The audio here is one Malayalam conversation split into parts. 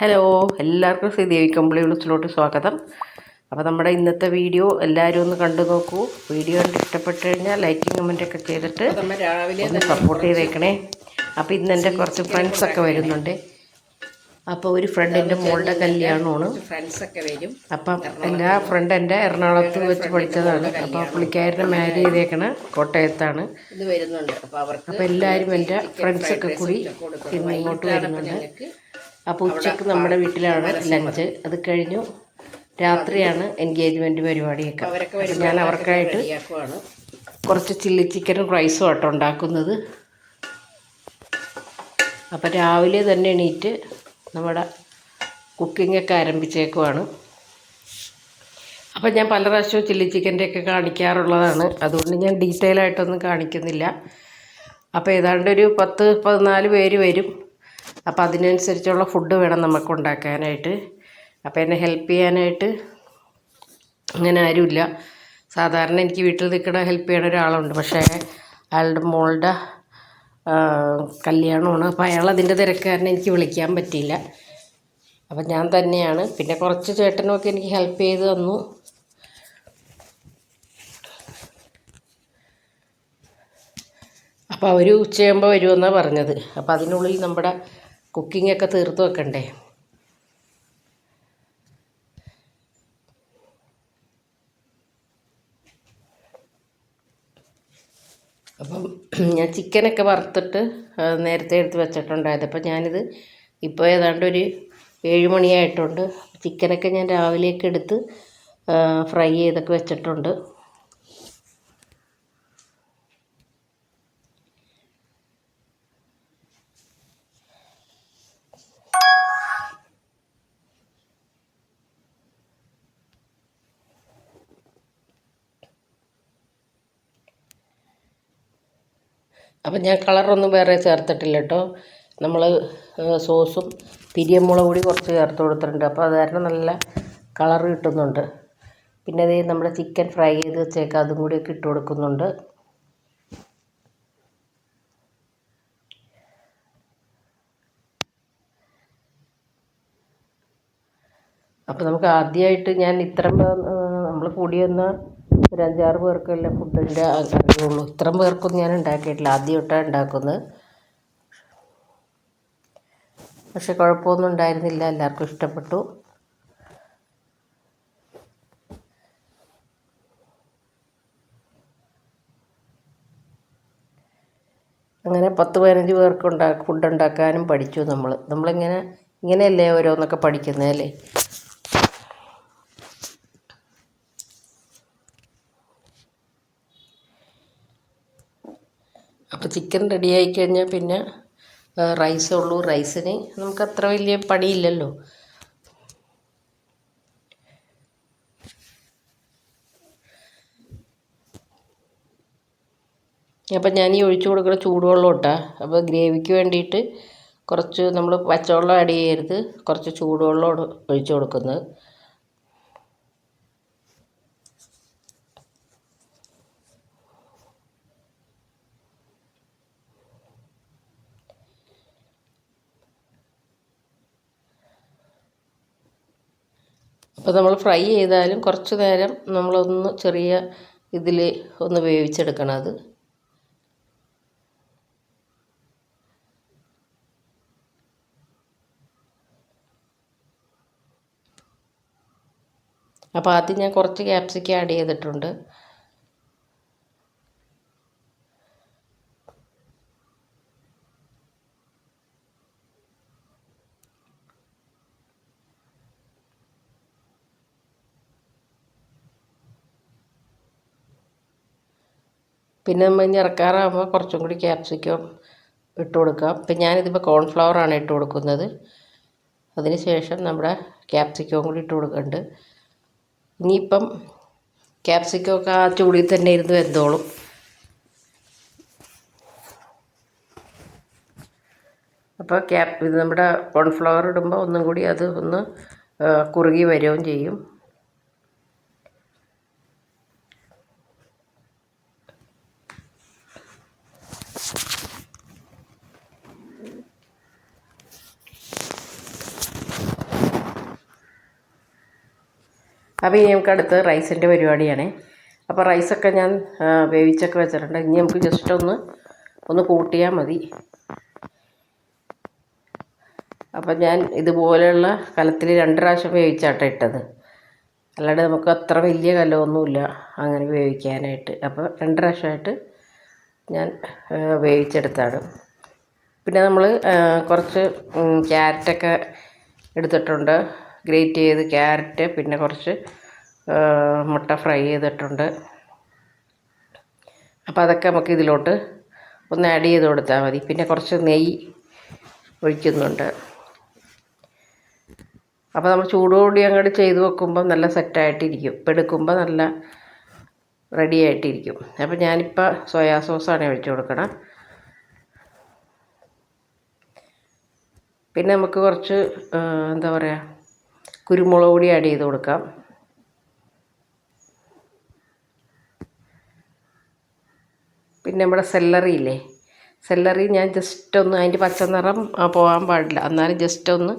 ഹലോ എല്ലാവർക്കും ശ്രീദേവി കമ്പിളി വിളിച്ചിലോട്ട് സ്വാഗതം. അപ്പോൾ നമ്മുടെ ഇന്നത്തെ വീഡിയോ എല്ലാവരും ഒന്ന് കണ്ടു നോക്കൂ. വീഡിയോ കണ്ട് ഇഷ്ടപ്പെട്ട് കഴിഞ്ഞാൽ ലൈക്കും കമന്റ് ഒക്കെ ചെയ്തിട്ട് ഒന്ന് സപ്പോർട്ട് ചെയ്തേക്കണേ. അപ്പോൾ ഇന്ന് എന്റെ കുറച്ച് ഫ്രണ്ട്സൊക്കെ വരുന്നുണ്ട്. അപ്പോൾ ഒരു ഫ്രണ്ടിന്റെ മോളുടെ കല്യാണമാണ്. ഫ്രണ്ട്സൊക്കെ വരും. അപ്പം എല്ലാ ഫ്രണ്ട് എന്റെ എറണാകുളത്ത് വെച്ച് പഠിച്ചതാണ്. അപ്പോൾ പുള്ളിക്കാരനെ മാരി ചെയ്തേക്കണ കോട്ടയത്താണ്. അപ്പോൾ എല്ലാവരും എന്റെ ഫ്രണ്ട്സൊക്കെ കൂടി ഇന്ന് ഇങ്ങോട്ട് വരുന്നുണ്ട്. അപ്പോൾ ഉച്ചയ്ക്ക് നമ്മുടെ വീട്ടിലാണ് ലഞ്ച് അത് കഴിഞ്ഞു. രാത്രിയാണ് എൻഗേജ്മെന്റ് പരിപാടിയൊക്കെ. ഞാൻ അവർക്കായിട്ട് കുറച്ച് ചില്ലി ചിക്കനും റൈസും ആട്ടോ ഉണ്ടാക്കുന്നത്. അപ്പോൾ രാവിലെ തന്നെ എണീറ്റ് നമ്മുടെ കുക്കിങ്ങൊക്കെ ആരംഭിച്ചേക്കുവാണ്. അപ്പോൾ ഞാൻ പല പ്രാവശ്യവും ചില്ലി ചിക്കന്റെ ഒക്കെ കാണിക്കാറുള്ളതാണ്. അതുകൊണ്ട് ഞാൻ ഡീറ്റെയിൽ ആയിട്ടൊന്നും കാണിക്കുന്നില്ല. അപ്പോൾ ഏതാണ്ട് ഒരു പത്ത് പതിനാല് പേര് വരും. അപ്പോൾ അതിനനുസരിച്ചുള്ള ഫുഡ് വേണം നമുക്ക് ഉണ്ടാക്കാനായിട്ട് അപ്പോൾ എന്നെ ഹെൽപ്പ് ചെയ്യാനായിട്ട് അങ്ങനെ ആരുമില്ല. സാധാരണ എനിക്ക് വീട്ടിൽ നിൽക്കുന്ന ഹെൽപ്പ് ചെയ്യണ ഒരാളുണ്ട്. പക്ഷേ അയാളുടെ മോളുടെ കല്യാണമാണ്. അപ്പോൾ അയാൾ അതിന്റെ തിരക്കാരനെ എനിക്ക് വിളിക്കാൻ പറ്റിയില്ല. അപ്പം ഞാൻ തന്നെയാണ്. പിന്നെ കുറച്ച് ചേട്ടനൊക്കെ എനിക്ക് ഹെൽപ്പ് ചെയ്ത് തന്നു. അപ്പോൾ അവർ ഉച്ചയാകുമ്പോൾ വരുമെന്നാണ് പറഞ്ഞത്. അപ്പോൾ അതിനുള്ളിൽ നമ്മുടെ കുക്കിംഗ് ഒക്കെ തീർത്ത് വെക്കണ്ടേ? അപ്പം ഞാൻ ചിക്കനൊക്കെ വറുത്തിട്ട് നേരത്തെ എടുത്ത് വെച്ചിട്ടുണ്ടായത് അപ്പം ഞാനിത് ഇപ്പോൾ ഏതാണ്ട് ഒരു ഏഴ് മണിയായിട്ടുണ്ട്. ചിക്കനൊക്കെ ഞാൻ രാവിലെയൊക്കെ എടുത്ത് ഫ്രൈ ചെയ്തൊക്കെ വെച്ചിട്ടുണ്ട്. അപ്പം ഞാൻ കളറൊന്നും വേറെ ചേർത്തിട്ടില്ല കേട്ടോ നമ്മൾ സോസും പിരിയമുളക് കൂടി കുറച്ച് ചേർത്ത് കൊടുത്തിട്ടുണ്ട്. അപ്പോൾ അത് കാരണം നല്ല കളർ കിട്ടുന്നുണ്ട്. പിന്നെ അതേ നമ്മുടെ ചിക്കൻ ഫ്രൈ ചെയ്ത് വെച്ചേക്കാം അതും കൂടിയൊക്കെ ഇട്ട് കൊടുക്കുന്നുണ്ട്. അപ്പോൾ നമുക്ക് ആദ്യമായിട്ട് ഞാൻ ഇത്ര നമ്മൾ കൂടി വന്ന ഒരു അഞ്ചാറ് പേർക്കല്ലേ ഫുഡിന്റെ അറിയുള്ളൂ ഇത്രയും പേർക്കൊന്നും ഞാൻ ഉണ്ടാക്കിയിട്ടില്ല. ആദ്യമായിട്ടാണ് ഉണ്ടാക്കുന്നത്. പക്ഷെ കുഴപ്പമൊന്നും ഉണ്ടായിരുന്നില്ല. എല്ലാവർക്കും ഇഷ്ടപ്പെട്ടു. അങ്ങനെ പത്ത് പതിനഞ്ച് പേർക്ക് ഉണ്ടാ ഫുഡ് ഉണ്ടാക്കാനും പഠിച്ചു നമ്മൾ. നമ്മളിങ്ങനെ ഇങ്ങനെയല്ലേ ഓരോന്നൊക്കെ പഠിക്കുന്നത് അപ്പോൾ ചിക്കൻ റെഡിയായി കഴിഞ്ഞാൽ പിന്നെ റൈസേ ഉള്ളൂ. റൈസിന് നമുക്ക് അത്ര വലിയ പണിയില്ലല്ലോ. അപ്പം ഞാൻ ഈ ഒഴിച്ചു കൊടുക്കുന്ന ചൂടുവെള്ളം ഇട്ടാ അപ്പോൾ ഗ്രേവിക്ക് വേണ്ടിയിട്ട് കുറച്ച് നമ്മൾ പച്ചവെള്ളം ആഡ് ചെയ്യരുത്. കുറച്ച് ചൂടുവെള്ളം ഒഴിച്ചു കൊടുക്കുന്നത്. അപ്പോൾ നമ്മൾ ഫ്രൈ ചെയ്താലും കുറച്ച് നേരം നമ്മളൊന്ന് ചെറിയ ഇതിൽ ഒന്ന് വേവിച്ചെടുക്കണം അത്. അപ്പോൾ ആദ്യം ഞാൻ കുറച്ച് ക്യാപ്സിക്കം ആഡ് ചെയ്തിട്ടുണ്ട്. പിന്നെ നമ്മൾ ഇറക്കാറാകുമ്പോൾ കുറച്ചും കൂടി ക്യാപ്സിക്കം ഇട്ട് കൊടുക്കാം. ഇപ്പം ഞാനിതിപ്പോൾ കോൺഫ്ലവറാണ് ഇട്ട് കൊടുക്കുന്നത്. അതിന് ശേഷം നമ്മുടെ ക്യാപ്സിക്കവും കൂടി ഇട്ട് കൊടുക്കുന്നുണ്ട് ഇനിയിപ്പം ക്യാപ്സിക്കമൊക്കെ ആ ചൂടിൽ തന്നെ ഇരുന്ന് വെന്തോളും. അപ്പോൾ ക്യാപ് ഇത് നമ്മുടെ കോൺഫ്ലവർ ഇടുമ്പോൾ ഒന്നും കൂടി അത് ഒന്ന് കുറുകി വരികയും ചെയ്യും. അപ്പോൾ ഇനി നമുക്ക് അടുത്ത് റൈസിന്റെ പരിപാടിയാണ്. അപ്പോൾ റൈസൊക്കെ ഞാൻ വേവിച്ചൊക്കെ വെച്ചിട്ടുണ്ട്. ഇനി നമുക്ക് ജസ്റ്റ് ഒന്ന് ഒന്ന് കൂട്ടിയാൽ മതി. അപ്പം ഞാൻ ഇതുപോലെയുള്ള കലത്തിൽ രണ്ട് പ്രാവശ്യം വേവിച്ചാട്ട ഇട്ടത്. അല്ലാണ്ട് നമുക്ക് അത്ര വലിയ കലമൊന്നുമില്ല അങ്ങനെ വേവിക്കാനായിട്ട്. അപ്പോൾ രണ്ട് പ്രാവശ്യമായിട്ട് ഞാൻ വേവിച്ചെടുത്താണ്. പിന്നെ നമ്മൾ കുറച്ച് ക്യാരറ്റൊക്കെ എടുത്തിട്ടുണ്ട്. ഗ്രേറ്റ് ചെയ്ത് ക്യാരറ്റ് പിന്നെ കുറച്ച് മുട്ട ഫ്രൈ ചെയ്തിട്ടുണ്ട്. അപ്പോൾ അതൊക്കെ നമുക്ക് ഇതിലോട്ട് ഒന്ന് ആഡ് ചെയ്ത് കൊടുത്താൽ മതി. പിന്നെ കുറച്ച് നെയ്യ് ഒഴിക്കുന്നുണ്ട്. അപ്പോൾ നമ്മൾ ചൂടോടി അങ്ങോട്ട് ചെയ്ത് വെക്കുമ്പോൾ നല്ല സെറ്റായിട്ടിരിക്കും ഇപ്പം എടുക്കുമ്പോൾ നല്ല റെഡി ആയിട്ടിരിക്കും. അപ്പോൾ ഞാനിപ്പോൾ സോയാ സോസാണ് ഒഴിച്ച് കൊടുക്കണം. പിന്നെ നമുക്ക് കുറച്ച് എന്താ പറയുക കുരുമുളക് പൊടി ആഡ് ചെയ്ത് കൊടുക്കാം. പിന്നെ നമ്മുടെ സെല്ലറി ഇല്ലേ? സെല്ലറി ഞാൻ ജസ്റ്റ് ഒന്ന് അതിന്റെ പച്ചനിറം നിറം പോകാൻ പാടില്ല. എന്നാലും ജസ്റ്റ് ഒന്ന്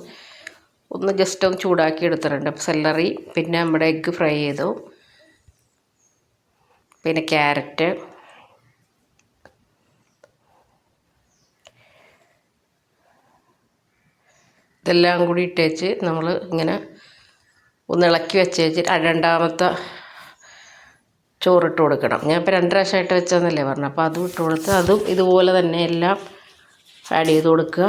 ഒന്ന് ജസ്റ്റ് ഒന്ന് ചൂടാക്കി എടുത്തിട്ടുണ്ട്. സെല്ലറി പിന്നെ നമ്മുടെ എഗ്ഗ് ഫ്രൈ ചെയ്തു. പിന്നെ ക്യാരറ്റ്. ഇതെല്ലാം കൂടി ഇട്ടേച്ച് നമ്മൾ ഇങ്ങനെ ഒന്ന് ഇളക്കി വെച്ച് രണ്ടാമത്തെ ചോറിട്ട് കൊടുക്കണം. ഞാൻ ഇപ്പോൾ രണ്ട് പ്രാവശ്യമായിട്ട് വെച്ചതെന്നല്ലേ പറഞ്ഞു അപ്പോൾ അതും ഇട്ട് കൊടുത്ത് അതും ഇതുപോലെ തന്നെ എല്ലാം ആഡ് ചെയ്ത് കൊടുക്കുക.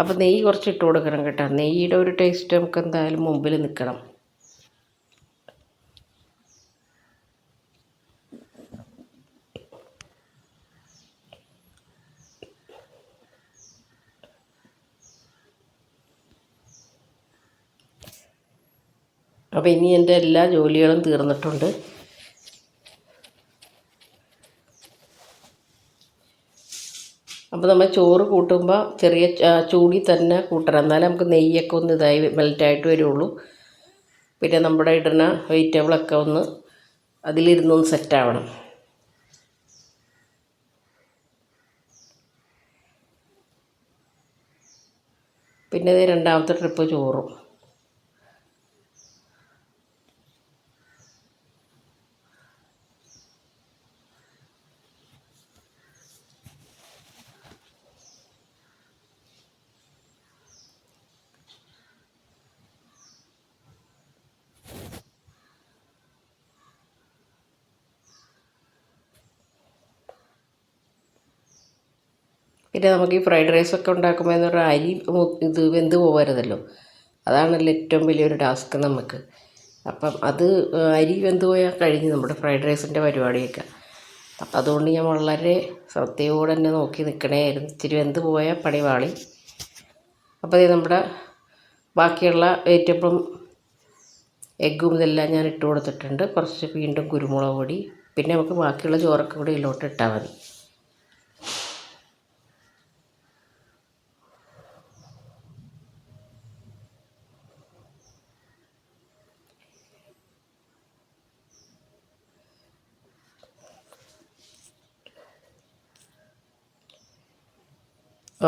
അപ്പോൾ നെയ്യ് കുറച്ച് ഇട്ട് കൊടുക്കണം കേട്ടോ. നെയ്യുടെ ഒരു ടേസ്റ്റ് നമുക്ക് എന്തായാലും മുമ്പിൽ നിൽക്കണം. അപ്പോൾ ഇനി എന്റെ എല്ലാ ജോലികളും തീർന്നിട്ടുണ്ട്. അപ്പോൾ നമ്മൾ ചോറ് കൂട്ടുമ്പോൾ ചെറിയ ചൂടി തന്നെ കൂട്ടണം. എന്നാലേ നമുക്ക് നെയ്യൊക്കെ ഒന്ന് ഇതായി മെൽറ്റായിട്ട് വരുള്ളൂ. പിന്നെ നമ്മുടെ ഇടുന്ന വെജിറ്റബിളൊക്കെ ഒന്ന് അതിലിരുന്നൊന്ന് സെറ്റാവണം പിന്നെ ഇത് രണ്ടാമത്തെ ട്രിപ്പ് ചോറും. പിന്നെ നമുക്ക് ഈ ഫ്രൈഡ് റൈസൊക്കെ ഉണ്ടാക്കുമ്പോൾ എന്ന് പറഞ്ഞാൽ അരി ഇത് വെന്ത് പോകരുതല്ലോ അതാണല്ലോ ഏറ്റവും വലിയൊരു ടാസ്ക് നമുക്ക്. അപ്പം അത് അരി വെന്ത് പോയാൽ കഴിഞ്ഞ് നമ്മുടെ ഫ്രൈഡ് റൈസിന്റെ പരിപാടിയൊക്കെ. അപ്പം അതുകൊണ്ട് ഞാൻ വളരെ ശ്രദ്ധയോടെ തന്നെ നോക്കി നിൽക്കണേയായിരുന്നു ഇച്ചിരി വെന്ത് പോയാൽ പണി വാളി അപ്പോൾ ഇത് നമ്മുടെ ബാക്കിയുള്ള വെജിറ്റബിളും എഗ്ഗും ഇതെല്ലാം ഞാൻ ഇട്ട് കൊടുത്തിട്ടുണ്ട്. കുറച്ച് വീണ്ടും കുരുമുളക് പൊടി. പിന്നെ നമുക്ക് ബാക്കിയുള്ള ചോറൊക്കെ കൂടി ഇതിലോട്ട് ഇട്ടാൽ മതി.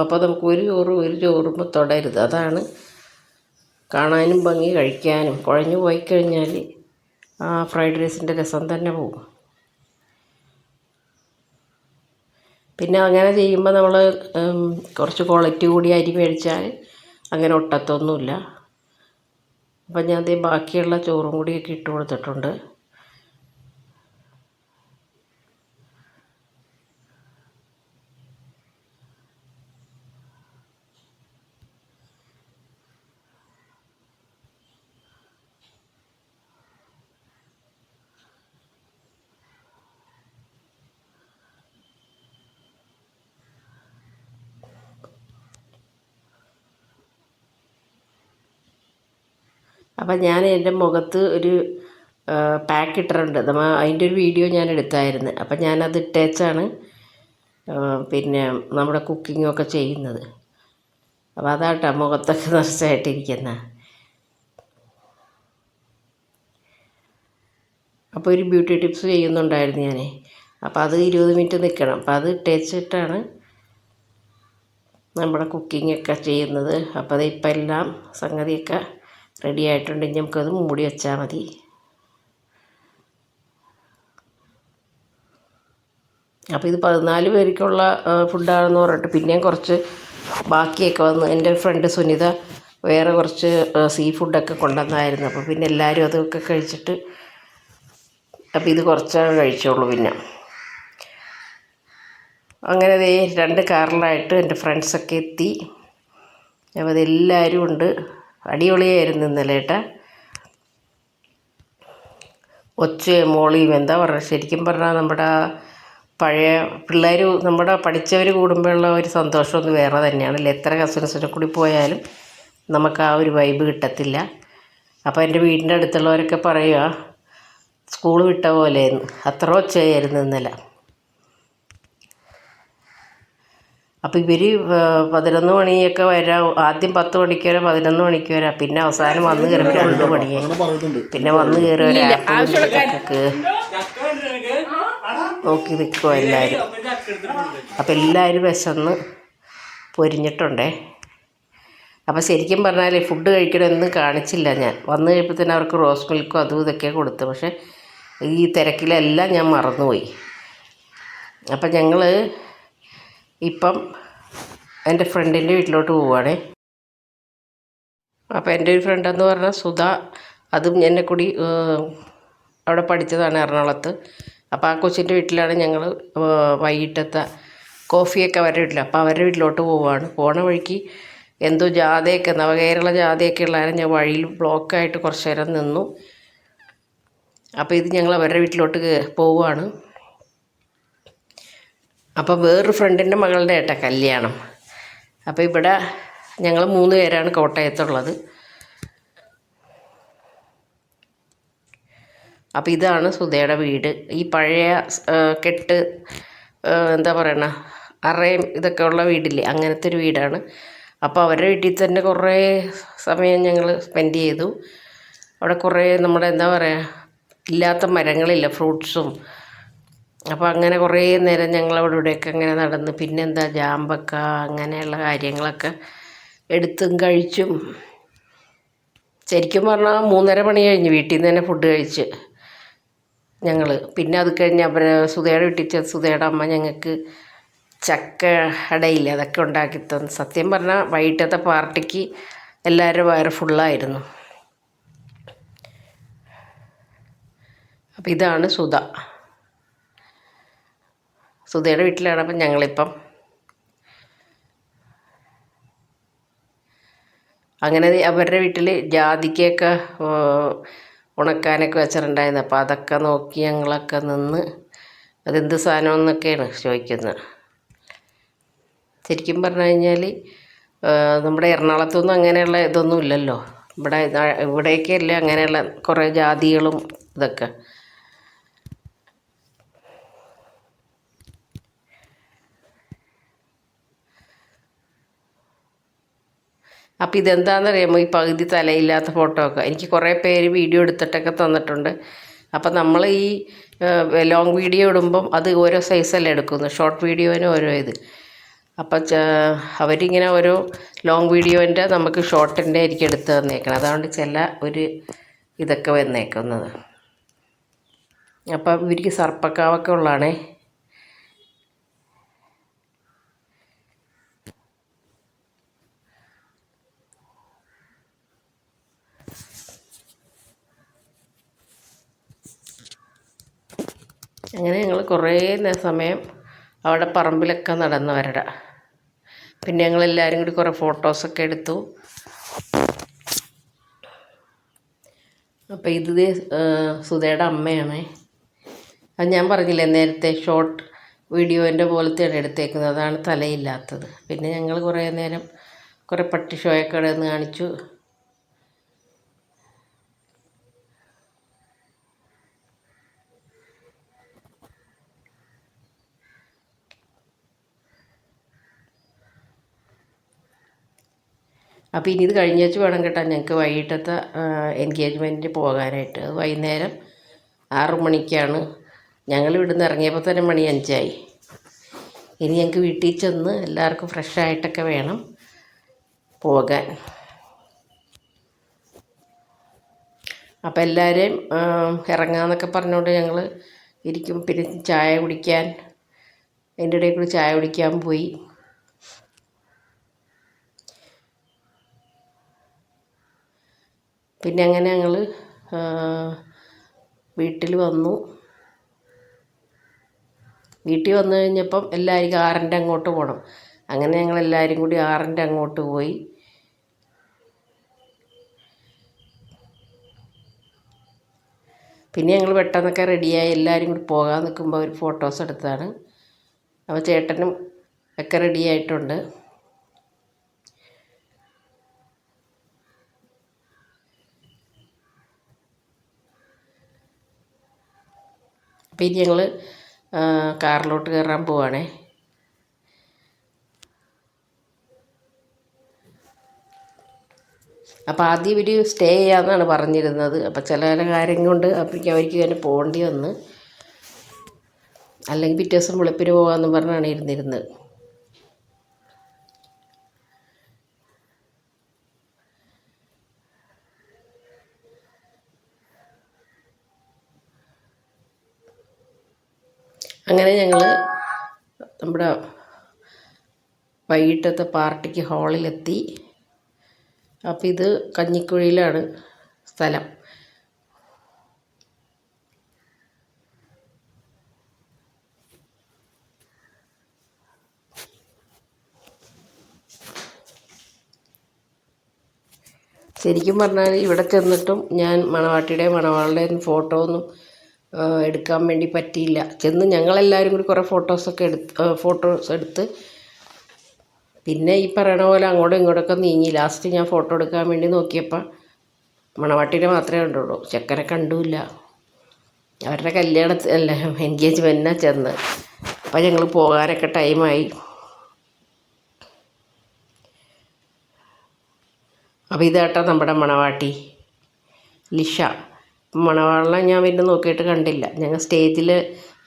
അപ്പോൾ നമുക്ക് ഒരു ചോറ് ഒരു ചോറുമ്പോൾ തൊടരുത്. അതാണ് കാണാനും ഭംഗി കഴിക്കാനും. കുഴഞ്ഞു പോയി കഴിഞ്ഞാൽ ആ ഫ്രൈഡ് റൈസിന്റെ രസം തന്നെ പോകും. പിന്നെ അങ്ങനെ ചെയ്യുമ്പോൾ നമ്മൾ കുറച്ച് ക്വാളിറ്റി കൂടി അരി മേടിച്ചാൽ അങ്ങനെ ഒട്ടത്തൊന്നുമില്ല. അപ്പം ഞാൻ ബാക്കിയുള്ള ചോറും കൂടിയൊക്കെ ഇട്ട് കൊടുത്തിട്ടുണ്ട്. അപ്പം ഞാൻ എന്റെ മുഖത്ത് ഒരു പാക്ക് ഇട്ടിട്ടുണ്ട്. നമ്മൾ അതിന്റെ ഒരു വീഡിയോ ഞാൻ എടുത്തായിരുന്നു. അപ്പം ഞാനത് ഇട്ടേച്ചാണ് പിന്നെ നമ്മുടെ കുക്കിങ്ങൊക്കെ ചെയ്യുന്നത്. അപ്പോൾ അതാട്ടോ മുഖത്തൊക്കെ നിറച്ചായിട്ടിരിക്കുന്ന. അപ്പോൾ ഒരു ബ്യൂട്ടി ടിപ്സ് ചെയ്യുന്നുണ്ടായിരുന്നു ഞാൻ അപ്പോൾ അത് ഇരുപത് മിനിറ്റ് നിൽക്കണം അപ്പോൾ അത് ഇട്ടേച്ചിട്ടാണ് നമ്മുടെ കുക്കിങ്ങൊക്കെ ചെയ്യുന്നത്. അപ്പോൾ ഇപ്പം എല്ലാം സംഗതിയൊക്കെ റെഡി ആയിട്ടുണ്ടെങ്കിൽ നമുക്കത് മൂടി വെച്ചാൽ മതി. അപ്പോൾ ഇത് പതിനാല് പേർക്കുള്ള ഫുഡാണെന്ന് പറഞ്ഞിട്ട് പിന്നെയും കുറച്ച് ബാക്കിയൊക്കെ വന്ന് എന്റെ ഫ്രണ്ട് സുനിത വേറെ കുറച്ച് സീ ഫുഡൊക്കെ കൊണ്ടുവന്നായിരുന്നു. അപ്പോൾ പിന്നെ എല്ലാവരും അതൊക്കെ കഴിച്ചിട്ട് അപ്പോൾ ഇത് കുറച്ചേ കഴിച്ചോളൂ പിന്നെ. അങ്ങനെ ദേ രണ്ട് കാറിലായിട്ട് എന്റെ ഫ്രണ്ട്സൊക്കെ എത്തി. അപ്പോൾ അതെല്ലാവരും ഉണ്ട്. അടിപൊളിയായിരുന്നു ഇന്നലെ ഏട്ടാ ഒച്ചയും മോളിയും എന്താ പറയുക ശരിക്കും പറഞ്ഞാൽ നമ്മുടെ പഴയ പിള്ളേർ നമ്മുടെ പഠിച്ചവർ കൂടുമ്പോഴുള്ള ഒരു സന്തോഷമൊന്നും വേറെ തന്നെയാണ്. എത്ര കസിനസിനെ കൂടി പോയാലും നമുക്ക് ആ ഒരു വൈബ് കിട്ടത്തില്ല. അപ്പോൾ എന്റെ വീടിന്റെ അടുത്തുള്ളവരൊക്കെ പറയുക സ്കൂൾ വിട്ട പോലെയെന്ന് അത്ര ഒച്ചയായിരുന്നു ഇന്നലെ. അപ്പോൾ ഇവർ പതിനൊന്ന് മണിയൊക്കെ വരാം. ആദ്യം പത്ത് മണിക്ക് വരാം പതിനൊന്ന് മണിക്ക് വരാം പിന്നെ അവസാനം വന്ന് കയറി രണ്ട് മണി. പിന്നെ വന്ന് കയറി ഒരാൾക്ക് നോക്കി നിൽക്കുക എല്ലാവരും അപ്പം എല്ലാവരും വിശന്ന് പൊരിഞ്ഞിട്ടുണ്ടേ. അപ്പം ശരിക്കും പറഞ്ഞാൽ ഫുഡ് കഴിക്കണമെന്ന് കാണിച്ചില്ല ഞാൻ. വന്നു തന്നെ അവർക്ക് റോസ് മിൽക്കും അതും ഇതൊക്കെ കൊടുത്തു. പക്ഷേ ഈ തിരക്കിലെല്ലാം ഞാൻ മറന്നുപോയി. അപ്പം ഞങ്ങൾ ഇപ്പം എന്റെ ഫ്രണ്ടിന്റെ വീട്ടിലോട്ട് പോവുകയാണേ അപ്പോൾ എന്റെ ഒരു ഫ്രണ്ട് എന്ന് പറഞ്ഞാൽ സുധ അതും എന്നെ കൂടി അവിടെ പഠിച്ചതാണ് എറണാകുളത്ത്. അപ്പോൾ ആ കൊച്ചിന്റെ വീട്ടിലാണ് ഞങ്ങൾ വൈകിട്ടത്തെ കോഫിയൊക്കെ അവരുടെ വീട്ടിൽ അപ്പോൾ അവരുടെ വീട്ടിലോട്ട് പോവുകയാണ് പോണ വഴിക്ക് എന്തോ ജാഥയൊക്കെ നവകേരള ജാഥയൊക്കെ ഉള്ളതിനെ ഞാൻ വഴിയിൽ ബ്ലോക്കായിട്ട് കുറച്ച് നേരം നിന്നു. അപ്പോൾ ഇത് ഞങ്ങൾ അവരുടെ വീട്ടിലോട്ട് പോവുകയാണ് അപ്പോൾ വേറൊരു ഫ്രണ്ടിന്റെ മകളുടെ ഏട്ടാ കല്യാണം. അപ്പോൾ ഇവിടെ ഞങ്ങൾ മൂന്ന് പേരാണ് കോട്ടയത്തുള്ളത്. അപ്പോൾ ഇതാണ് സുധയുടെ വീട്. ഈ പഴയ കെട്ട് എന്താ പറയണ അറയും ഇതൊക്കെ ഉള്ള വീടില്ലേ? അങ്ങനത്തെ ഒരു വീടാണ്. അപ്പോൾ അവരുടെ വീട്ടിൽ തന്നെ കുറേ സമയം ഞങ്ങൾ സ്പെൻഡ് ചെയ്തു. അവിടെ കുറേ നമ്മുടെ എന്താ പറയുക ഇല്ലാത്ത മരങ്ങളില്ല ഫ്രൂട്ട്സും അപ്പോൾ അങ്ങനെ കുറേ നേരം ഞങ്ങൾ അവിടെ ഇവിടെയൊക്കെ അങ്ങനെ നടന്ന് പിന്നെന്താ ജാമ്പക്ക അങ്ങനെയുള്ള കാര്യങ്ങളൊക്കെ എടുത്തും കഴിച്ചും. ശരിക്കും പറഞ്ഞാൽ മൂന്നര മണി കഴിഞ്ഞ് വീട്ടിൽ നിന്ന് തന്നെ ഫുഡ് കഴിച്ച് ഞങ്ങൾ പിന്നെ അത് കഴിഞ്ഞ് അവർ സുധയുടെ വീട്ടിൽ സുധയുടെ അമ്മ ഞങ്ങൾക്ക് ചക്ക അടയില്ല അതൊക്കെ ഉണ്ടാക്കി തന്നു. സത്യം പറഞ്ഞാൽ വൈകിട്ടത്തെ പാർട്ടിക്ക് എല്ലാവരും വയറ് ഫുള്ളായിരുന്നു അപ്പോൾ ഇതാണ് സുധ. സുധയുടെ വീട്ടിലാണ് അപ്പം ഞങ്ങളിപ്പം അങ്ങനെ അവരുടെ വീട്ടിൽ ജാതിക്കയൊക്കെ ആ, ഉണക്കാനൊക്കെ വെച്ചിട്ടുണ്ടായിരുന്നു. അപ്പോൾ അതൊക്കെ നോക്കി ഞങ്ങളൊക്കെ നിന്ന് അതെന്ത് സാധനമെന്നൊക്കെയാണ് ചോദിക്കുന്നത്. ശരിക്കും പറഞ്ഞു കഴിഞ്ഞാൽ നമ്മുടെ എറണാകുളത്തൊന്നും അങ്ങനെയുള്ള ഇതൊന്നും ഇല്ലല്ലോ. ഇവിടെ ഇവിടെയൊക്കെയല്ലേ അങ്ങനെയുള്ള കുറേ ജാതികളും ഇതൊക്കെ. അപ്പോൾ ഇതെന്താണെന്നറിയാമോ ഈ പകുതി തലയില്ലാത്ത ഫോട്ടോ ഒക്കെ. എനിക്ക് കുറേ പേര് വീഡിയോ എടുത്തിട്ടൊക്കെ തന്നിട്ടുണ്ട്. അപ്പം നമ്മൾ ഈ ലോങ് വീഡിയോ ഇടുമ്പം അത് ഓരോ സൈസല്ലേ എടുക്കുന്നു ഷോർട്ട് വീഡിയോന് ഓരോ ഇത്. അപ്പം അവരിങ്ങനെ ഓരോ ലോങ് വീഡിയോന്റെ നമുക്ക് ഷോർട്ടിന്റെ ആയിരിക്കും എടുത്ത് തന്നേക്കണം. അതുകൊണ്ട് ചില ഒരു ഇതൊക്കെ വന്നേക്കുന്നത്. അപ്പം ഇവർക്ക് സർപ്പക്കാവൊക്കെ ഉള്ളതാണേ അങ്ങനെ ഞങ്ങൾ കുറേ സമയം അവിടെ പറമ്പിലൊക്കെ നടന്നവരുടെ. പിന്നെ ഞങ്ങൾ ഞങ്ങളെല്ലാവരും കൂടി കുറേ ഫോട്ടോസൊക്കെ എടുത്തു. അപ്പോൾ ഇത് സുധയുടെ അമ്മയാണേ. അത് ഞാൻ പറഞ്ഞില്ലേ നേരത്തെ ഷോർട്ട് വീഡിയോന്റെ പോലത്തെയാണ് എടുത്തേക്കുന്നത്. അതാണ് തലയില്ലാത്തത്. പിന്നെ ഞങ്ങൾ കുറേ നേരം കുറേ പട്ടി ഷോയൊക്കെ നിന്ന് കാണിച്ചു. അപ്പോൾ ഇനി ഇത് കഴിഞ്ഞ് വെച്ച് വേണം കേട്ടോ ഞങ്ങൾക്ക് വൈകിട്ടത്തെ എൻഗേജ്മെന്റിന് പോകാനായിട്ട്. വൈകുന്നേരം ആറു മണിക്കാണ്. ഞങ്ങൾ ഇവിടുന്ന് ഇറങ്ങിയപ്പോൾ തന്നെ മണി അഞ്ചായി. ഇനി ഞങ്ങൾക്ക് വീട്ടിൽ ചെന്ന് എല്ലാവർക്കും ഫ്രഷായിട്ടൊക്കെ വേണം പോകാൻ. അപ്പോൾ എല്ലാവരെയും ഇറങ്ങാമെന്നൊക്കെ പറഞ്ഞുകൊണ്ട് ഞങ്ങൾ ഇരിക്കും. പിന്നെ ചായ കുടിക്കാൻ അതിന്റെ ഇടയിൽ കൂടി ചായ കുടിക്കാൻ പോയി. പിന്നെ അങ്ങനെ ഞങ്ങൾ വീട്ടിൽ വന്നു. വീട്ടിൽ വന്നു കഴിഞ്ഞപ്പം എല്ലാവർക്കും ആറിന്റെ അങ്ങോട്ട് പോകണം അങ്ങനെ ഞങ്ങൾ എല്ലാവരും കൂടി ആറിന്റെ അങ്ങോട്ട് പോയി. പിന്നെ ഞങ്ങൾ പെട്ടെന്നൊക്കെ റെഡിയായി. എല്ലാവരും കൂടി പോകാൻ നിൽക്കുമ്പോൾ ഒരു ഫോട്ടോസ് എടുത്തതാണ്. അപ്പോൾ ചേട്ടനും ഒക്കെ റെഡി ആയിട്ടുണ്ട് പിന്നെ ഞങ്ങൾ കാറിലോട്ട് കയറാൻ പോവാണേ. അപ്പോൾ ആദ്യം ഇവർ സ്റ്റേ ചെയ്യാമെന്നാണ് പറഞ്ഞിരുന്നത്. അപ്പോൾ ചില ചില കാര്യം കൊണ്ട് അപ്പോഴേക്കും അവർക്ക് തന്നെ പോകേണ്ടി വന്ന്. അല്ലെങ്കിൽ പിറ്റേ ദിവസം വെളുപ്പിന് പോകാമെന്ന് പറഞ്ഞാണ് ഇരുന്നിരുന്നത്. അങ്ങനെ ഞങ്ങൾ നമ്മുടെ വൈകിട്ടത്തെ പാർട്ടിക്ക് ഹാളിലെത്തി. അപ്പോൾ ഇത് കഞ്ഞിക്കുഴിയിലാണ് സ്ഥലം. ശരിക്കും പറഞ്ഞാൽ ഇവിടെ ചെന്നിട്ടും ഞാൻ മണവാട്ടിയുടെയും മണവാളുടെയും ഫോട്ടോ ഒന്നും എടുക്കാൻ വേണ്ടി പറ്റിയില്ല. ചെന്ന് ഞങ്ങളെല്ലാവരും കൂടി കുറേ ഫോട്ടോസൊക്കെ എടുത്ത് ഫോട്ടോസ് എടുത്ത് പിന്നെ ഈ പറയണ പോലെ അങ്ങോട്ടും ഇങ്ങോട്ടൊക്കെ നീങ്ങി. ലാസ്റ്റ് ഞാൻ ഫോട്ടോ എടുക്കാൻ വേണ്ടി നോക്കിയപ്പോൾ മണവാട്ടിനെ മാത്രമേ കണ്ടുള്ളൂ. ചെക്കനെ കണ്ടുമില്ല അവരുടെ കല്യാണത്തിൽ അല്ല എൻഗേജ്മെന്റിനാണ് ചെന്ന്. അപ്പം ഞങ്ങൾ പോകാനൊക്കെ ടൈമായി അപ്പോൾ ഇതാട്ടോ നമ്മുടെ മണവാട്ടി. ലിഷ. മണവാളിനെ ഞാൻ പിന്നെ നോക്കിയിട്ട് കണ്ടില്ല. ഞങ്ങൾ സ്റ്റേജിൽ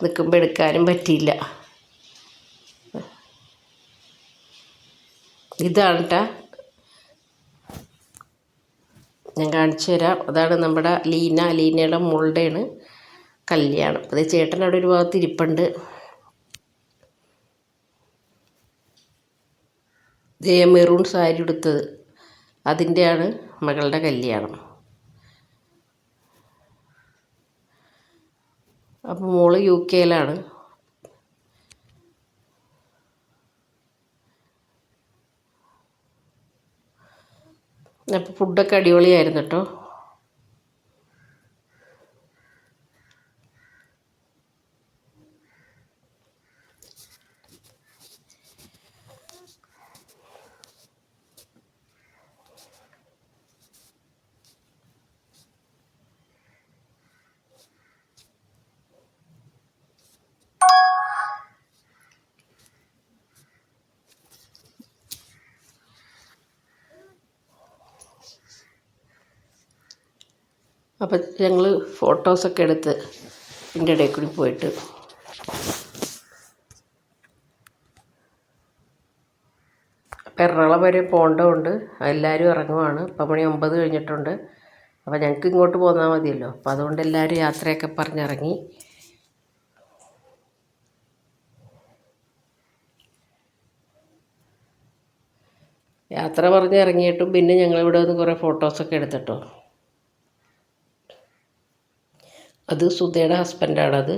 നിൽക്കുമ്പോൾ എടുക്കാനും പറ്റിയില്ല. ഇതാണ് ട്ടാ. ഞാൻ കാണിച്ചു തരാം. അതാണ് നമ്മുടെ ലീന. ലീനയുടെ മോളുടെയാണ് കല്യാണം. അത് ചേട്ടൻ അവിടെ ഒരു ഭാഗത്ത് ഇരിപ്പുണ്ട്. മെറൂൺ സാരി ഉടുത്തത്. അതിന്റെയാണ് മകളുടെ കല്യാണം. അപ്പോൾ മോൾ യു കെയിലാണ്. അപ്പോൾ ഫുഡൊക്കെ അടിപൊളിയായിരുന്നു കേട്ടോ അപ്പം ഞങ്ങൾ ഫോട്ടോസൊക്കെ എടുത്ത് ഇതിന്റെ ഇടയിൽ കൂടി പോയിട്ട് അപ്പം എറണാകുളം വരെ പോകേണ്ടതുകൊണ്ട് എല്ലാവരും ഇറങ്ങുവാണ്. ഇപ്പം മണി ഒമ്പത് കഴിഞ്ഞിട്ടുണ്ട്. അപ്പോൾ ഞങ്ങൾക്ക് ഇങ്ങോട്ട് പോന്നാൽ മതിയല്ലോ. അപ്പോൾ അതുകൊണ്ട് എല്ലാവരും യാത്രയൊക്കെ പറഞ്ഞിറങ്ങി. യാത്ര പറഞ്ഞ് ഇറങ്ങിയിട്ടും പിന്നെ ഞങ്ങളിവിടെ നിന്ന് കുറേ ഫോട്ടോസൊക്കെ എടുത്തിട്ടോ. അത് സുധയുടെ ഹസ്ബൻഡാണത്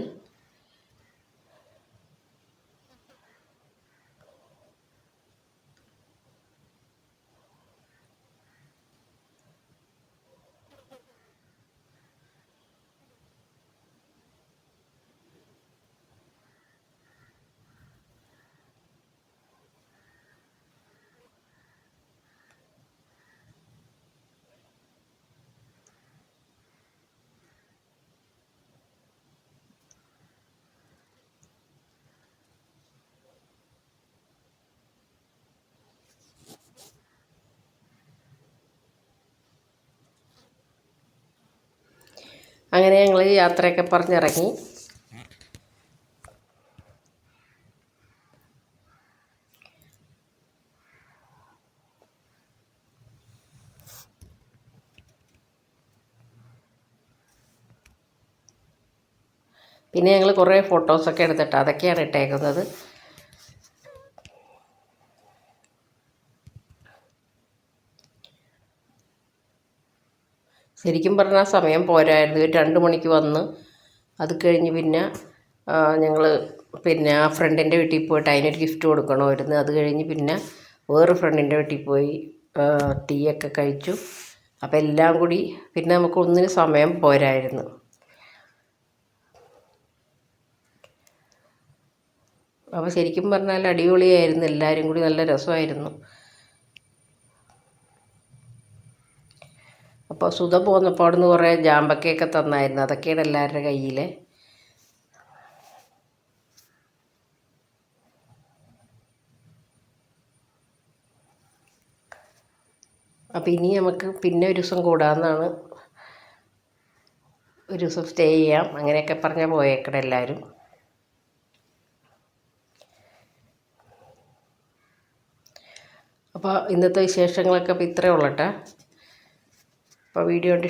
അങ്ങനെ ഞങ്ങൾ യാത്രയൊക്കെ പറഞ്ഞിറങ്ങി. പിന്നെ ഞങ്ങൾ കുറേ ഫോട്ടോസൊക്കെ എടുത്തിട്ട് അതൊക്കെയാണ് ഇട്ടേക്കുന്നത്. ശരിക്കും പറഞ്ഞാൽ സമയം പോരായിരുന്നു. ഒരു രണ്ട് മണിക്ക് വന്ന് അത് കഴിഞ്ഞ് പിന്നെ ഞങ്ങൾ പിന്നെ ആ ഫ്രണ്ടിന്റെ വീട്ടിൽ പോയിട്ട് അതിനൊരു ഗിഫ്റ്റ് കൊടുക്കണമായിരുന്നു. അത് കഴിഞ്ഞ് പിന്നെ വേറെ ഫ്രണ്ടിന്റെ വീട്ടിൽ പോയി ടീയൊക്കെ കഴിച്ചു. അപ്പോൾ എല്ലാം കൂടി പിന്നെ നമുക്ക് ഒന്നിന് സമയം പോരായിരുന്നു. അപ്പോൾ ശരിക്കും പറഞ്ഞാൽ അടിപൊളിയായിരുന്നു. എല്ലാവരും കൂടി നല്ല രസമായിരുന്നു. അപ്പോൾ സുധ പോന്നപ്പോൾ അവിടുന്ന് കുറേ ജാമ്പക്കയൊക്കെ തന്നായിരുന്നു. അതൊക്കെയാണ് എല്ലാവരുടെ കയ്യിൽ അപ്പം ഇനി നമുക്ക് പിന്നെ ഒരു ദിവസം കൂടാമെന്നാണ് ഒരു ദിവസം സ്റ്റേ ചെയ്യാം. അങ്ങനെയൊക്കെ പറഞ്ഞാൽ പോയേക്കണം എല്ലാവരും അപ്പോൾ ഇന്നത്തെ വിശേഷങ്ങളൊക്കെ ഇത്രയേ ഉള്ളൂ കേട്ടോ അപ്പോൾ വീഡിയോ കണ്ട്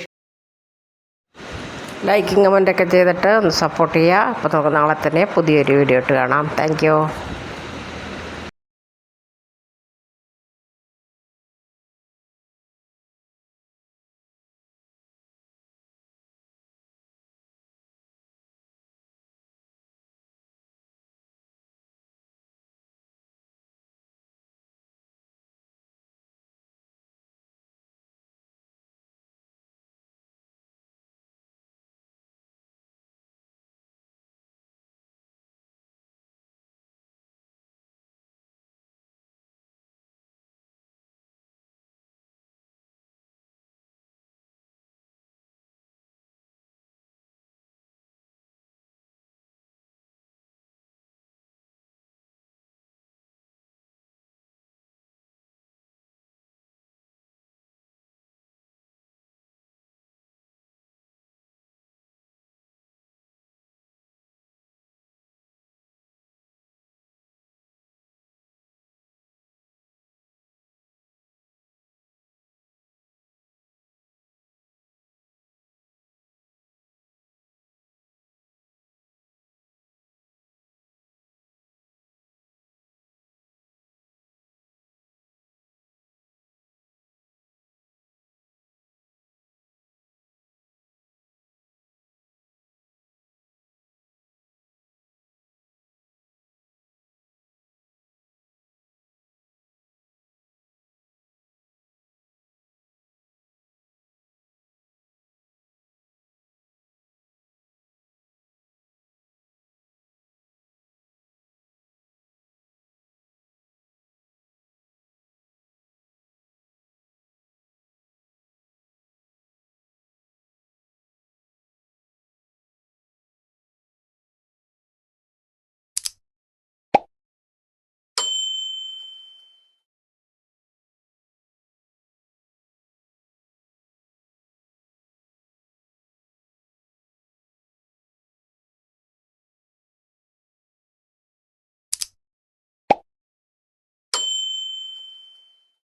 ലൈക്കും കമന്റൊക്കെ ചെയ്തിട്ട് ഒന്ന് സപ്പോർട്ട് ചെയ്യുക. അപ്പോൾ നമുക്ക് നാളെ തന്നെ പുതിയൊരു വീഡിയോ ഇട്ട് കാണാം. താങ്ക്